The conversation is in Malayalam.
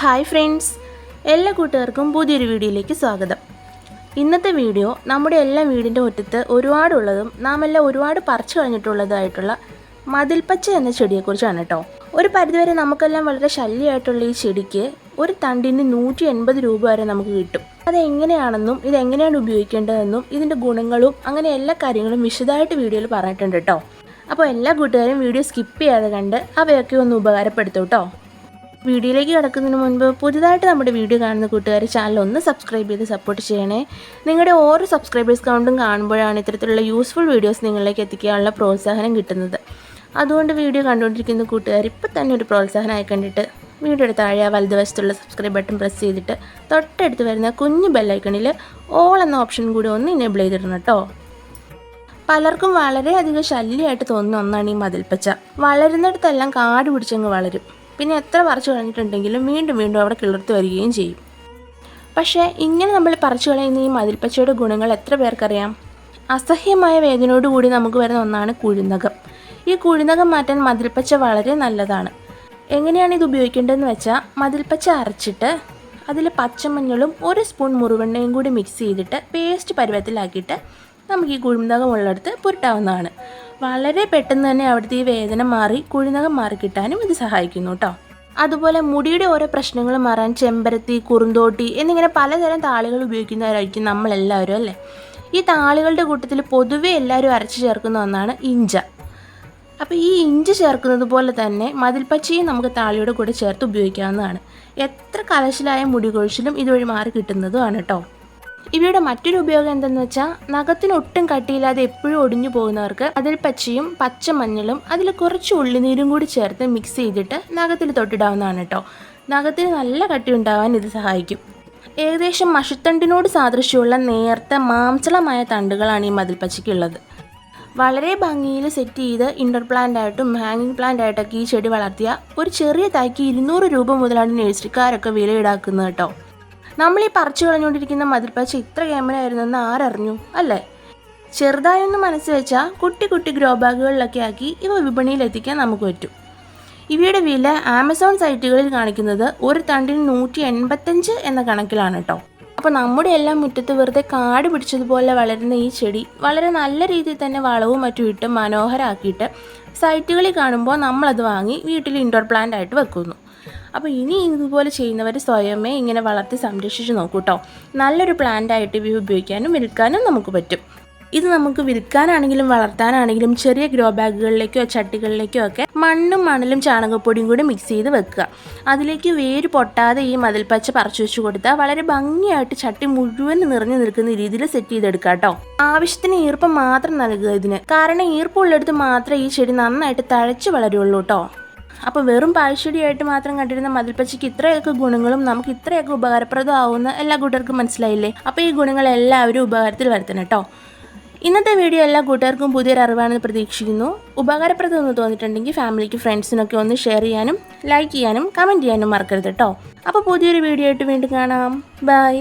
Hi friends. എല്ലാ കൂട്ടുകാർക്കും പുതിയൊരു വീഡിയോയിലേക്ക് സ്വാഗതം. ഇന്നത്തെ വീഡിയോ നമ്മുടെ എല്ലാ വീടിന്റെ മുറ്റത്ത് ഒരുപാടുള്ളതും നാം എല്ലാം ഒരുപാട് പറിച്ചു കഴിഞ്ഞിട്ടുള്ളതായിട്ടുള്ള മതിൽപ്പച്ച എന്ന ചെടിയെക്കുറിച്ചാണ് കേട്ടോ. ഒരു പരിധിവരെ നമുക്കെല്ലാം വളരെ ശല്യമായിട്ടുള്ള ഈ ചെടിക്ക് ഒരു തണ്ടിന് നൂറ്റി എൺപത് രൂപ വരെ നമുക്ക് കിട്ടും. അത് എങ്ങനെയാണെന്നും ഇത് എങ്ങനെയാണ് ഉപയോഗിക്കേണ്ടതെന്നും ഇതിന്റെ ഗുണങ്ങളും അങ്ങനെ എല്ലാ കാര്യങ്ങളും വിശദമായിട്ട് വീഡിയോയിൽ പറഞ്ഞിട്ടുണ്ട് കേട്ടോ. അപ്പോൾ എല്ലാ കൂട്ടുകാരും വീഡിയോ സ്കിപ്പ് ചെയ്യാതെ കണ്ട് അവയൊക്കെ ഒന്ന് ഉപകാരപ്പെടുത്തും കേട്ടോ. വീഡിയോയിലേക്ക് കിടക്കുന്നതിന് മുൻപ് പുതുതായിട്ട് നമ്മുടെ വീഡിയോ കാണുന്ന കൂട്ടുകാർ ചാനൽ ഒന്ന് സബ്സ്ക്രൈബ് ചെയ്ത് സപ്പോർട്ട് ചെയ്യണേ. നിങ്ങളുടെ ഓരോ സബ്സ്ക്രൈബേഴ്സ് കൗണ്ടും കാണുമ്പോഴാണ് ഇത്തരത്തിലുള്ള യൂസ്ഫുൾ വീഡിയോസ് നിങ്ങളിലേക്ക് എത്തിക്കാനുള്ള പ്രോത്സാഹനം കിട്ടുന്നത്. അതുകൊണ്ട് വീഡിയോ കണ്ടുകൊണ്ടിരിക്കുന്ന കൂട്ടുകാർ ഇപ്പം തന്നെ ഒരു പ്രോത്സാഹനമായി കണ്ടിട്ട് വീഡിയോയുടെ താഴെ വലതുവശത്തുള്ള സബ്സ്ക്രൈബ് ബട്ടൺ പ്രസ് ചെയ്തിട്ട് തൊട്ടടുത്ത് വരുന്ന കുഞ്ഞു ബെല്ലൈക്കണിൽ ഓൾ എന്ന ഓപ്ഷൻ കൂടി ഒന്ന് ഇനേബിൾ ചെയ്തിടണം കേട്ടോ. പലർക്കും വളരെയധികം ശല്യമായിട്ട് തോന്നുന്ന ഒന്നാണ് ഈ മതിൽപ്പച്ച. വളരുന്നിടത്തെല്ലാം കാട് പിടിച്ചങ്ങ് വളരും. പിന്നെ എത്ര പറിച്ചു കളഞ്ഞിട്ടുണ്ടെങ്കിലും വീണ്ടും വീണ്ടും അവിടെ കിളിർത്ത് വരികയും ചെയ്യും. പക്ഷേ ഇങ്ങനെ നമ്മൾ പറിച്ചു കളയുന്ന ഈ മതിൽപ്പച്ചയുടെ ഗുണങ്ങൾ എത്ര പേർക്കറിയാം? അസഹ്യമായ വേദനയോടുകൂടി നമുക്ക് വരുന്ന ഒന്നാണ് കുഴിനകം ഈ കുഴിനകം മാറ്റാൻ മതിൽപ്പച്ച വളരെ നല്ലതാണ്. എങ്ങനെയാണ് ഇത് ഉപയോഗിക്കേണ്ടതെന്ന് വെച്ചാൽ മതിൽപ്പച്ച അരച്ചിട്ട് അതിൽ പച്ചമഞ്ഞളും ഒരു സ്പൂൺ മുറിവെണ്ണയും കൂടി മിക്സ് ചെയ്തിട്ട് പേസ്റ്റ് പരുവത്തിലാക്കിയിട്ട് നമുക്ക് ഈ കുഴിനകം ഉള്ളിടത്ത് പുരട്ടാവുന്നതാണ്. വളരെ പെട്ടെന്ന് തന്നെ അവിടുത്തെ ഈ വേദന മാറി കുഴിനകം മാറി കിട്ടാനും ഇത് സഹായിക്കുന്നു കേട്ടോ അതുപോലെ മുടിയുടെ ഓരോ പ്രശ്നങ്ങൾ മാറാൻ ചെമ്പരത്തി കുറുന്തോട്ടി എന്നിങ്ങനെ പലതരം താളികൾ ഉപയോഗിക്കുന്നവരായിരിക്കും നമ്മളെല്ലാവരും അല്ലേ? ഈ താളികളുടെ കൂട്ടത്തിൽ പൊതുവെ എല്ലാവരും അരച്ചു ചേർക്കുന്ന ഒന്നാണ് ഇഞ്ച. അപ്പോൾ ഈ ഇഞ്ചി ചേർക്കുന്നത് പോലെ തന്നെ മതിൽപ്പച്ചയും നമുക്ക് താളിയുടെ കൂടെ ചേർത്ത് ഉപയോഗിക്കാവുന്നതാണ്. എത്ര കലശലായ മുടി കൊഴിച്ചിലും ഇതുവഴി മാറി കിട്ടുന്നതുമാണ് കേട്ടോ ഇവയുടെ മറ്റൊരു ഉപയോഗം എന്തെന്ന് വെച്ചാൽ നഖത്തിന് ഒട്ടും കട്ടിയില്ലാതെ എപ്പോഴും ഒടിഞ്ഞു പോകുന്നവർക്ക് അതിൽ പച്ചയും പച്ചമഞ്ഞളും അതിൽ കുറച്ച് ഉള്ളിനീരും കൂടി ചേർത്ത് മിക്സ് ചെയ്തിട്ട് നഖത്തിൽ തൊട്ടിടാവുന്നതാണ് കേട്ടോ. നഖത്തിന് നല്ല കട്ടി ഉണ്ടാവാൻ ഇത് സഹായിക്കും. ഏകദേശം മഷിത്തണ്ടിനോട് സാദൃശ്യമുള്ള നേർത്ത മാംസളമായ തണ്ടുകളാണ് ഈ മതിൽപ്പച്ചയ്ക്കുള്ളത്. വളരെ ഭംഗിയിൽ സെറ്റ് ചെയ്ത് ഇൻഡോർ പ്ലാന്റ് ആയിട്ടും ഹാങ്ങിങ് പ്ലാന്റ് ആയിട്ടൊക്കെ ഈ ചെടി വളർത്തിയ ഒരു ചെറിയ തൈക്ക് ഇരുന്നൂറ് രൂപ മുതലാണ് നഴ്സറിക്കാരൊക്കെ വില ഈടാക്കുന്നത് കേട്ടോ. നമ്മൾ ഈ പറിച്ചു കളഞ്ഞുകൊണ്ടിരിക്കുന്ന മതിൽപ്പച്ച ഇത്ര ക്യാമറയായിരുന്നെന്ന് ആരറിഞ്ഞു അല്ലേ? ചെറുതായൊന്ന് മനസ്സ് വെച്ചാൽ കുട്ടി കുട്ടി ഗ്രോ ബാഗുകളിലൊക്കെ ആക്കി ഇവ വിപണിയിൽ എത്തിക്കാൻ നമുക്ക് പറ്റും. ഇവയുടെ വില ആമസോൺ സൈറ്റുകളിൽ കാണിക്കുന്നത് ഒരു തണ്ടിന് നൂറ്റി എൺപത്തഞ്ച് എന്ന കണക്കിലാണ് കേട്ടോ അപ്പോൾ നമ്മുടെ എല്ലാം മുറ്റത്ത് വെറുതെ കാട് പിടിച്ചതുപോലെ വളരുന്ന ഈ ചെടി വളരെ നല്ല രീതിയിൽ തന്നെ വളവും മറ്റും ഇട്ട് മനോഹരമാക്കിയിട്ട് സൈറ്റുകളിൽ കാണുമ്പോൾ നമ്മളത് വാങ്ങി വീട്ടിൽ ഇൻഡോർ പ്ലാന്റ് ആയിട്ട് വെക്കുന്നു. അപ്പോൾ ഇനി ഇതുപോലെ ചെയ്യുന്നവർ സ്വയമേ ഇങ്ങനെ വളർത്തി സംരക്ഷിച്ച് നോക്കൂ കേട്ടോ നല്ലൊരു പ്ലാന്റ് ആയിട്ട് ഇവ ഉപയോഗിക്കാനും വിൽക്കാനും നമുക്ക് പറ്റും. ഇത് നമുക്ക് വിൽക്കാനാണെങ്കിലും വളർത്താനാണെങ്കിലും ചെറിയ ഗ്രോ ബാഗുകളിലേക്കോ ചട്ടികളിലേക്കോ ഒക്കെ മണ്ണും മണലും ചാണകപ്പൊടിയും കൂടി മിക്സ് ചെയ്ത് വെക്കുക. അതിലേക്ക് വേര് പൊട്ടാതെ ഈ മതിൽപ്പച്ച പറിച്ചു വെച്ച് കൊടുത്താൽ വളരെ ഭംഗിയായിട്ട് ചട്ടി മുഴുവൻ നിറഞ്ഞു നിൽക്കുന്ന രീതിയിൽ സെറ്റ് ചെയ്തെടുക്കുക കേട്ടോ ആവശ്യത്തിന് ഈർപ്പം മാത്രം നൽകുക ഇതിന്. കാരണം ഈർപ്പമുള്ളിടത്ത് മാത്രമേ ഈ ചെടി നന്നായിട്ട് തഴച്ച് വളരുള്ളൂ കേട്ടോ അപ്പോൾ വെറും പാഴ്ചെടിയായിട്ട് മാത്രം കണ്ടിരുന്ന മതിൽപ്പച്ചയ്ക്ക് ഇത്രയൊക്കെ ഗുണങ്ങളും നമുക്ക് ഇത്രയൊക്കെ ഉപകാരപ്രദമാവുന്ന എല്ലാ കൂട്ടർക്കും മനസ്സിലായില്ലേ? അപ്പോൾ ഈ ഗുണങ്ങൾ എല്ലാവരും ഉപകാരത്തിൽ വരുത്തണം കേട്ടോ. ഇന്നത്തെ വീഡിയോ എല്ലാ കൂട്ടുകാർക്കും പുതിയൊരു അറിവാണെന്ന് പ്രതീക്ഷിക്കുന്നു. ഉപകാരപ്രദമെന്ന് തോന്നിയിട്ടുണ്ടെങ്കിൽ ഫാമിലിക്ക് ഫ്രണ്ട്സിനൊക്കെ ഒന്ന് ഷെയർ ചെയ്യാനും ലൈക്ക് ചെയ്യാനും കമന്റ് ചെയ്യാനും മറക്കരുത് കേട്ടോ. അപ്പോൾ പുതിയൊരു വീഡിയോ ആയിട്ട് വീണ്ടും കാണാം. ബൈ.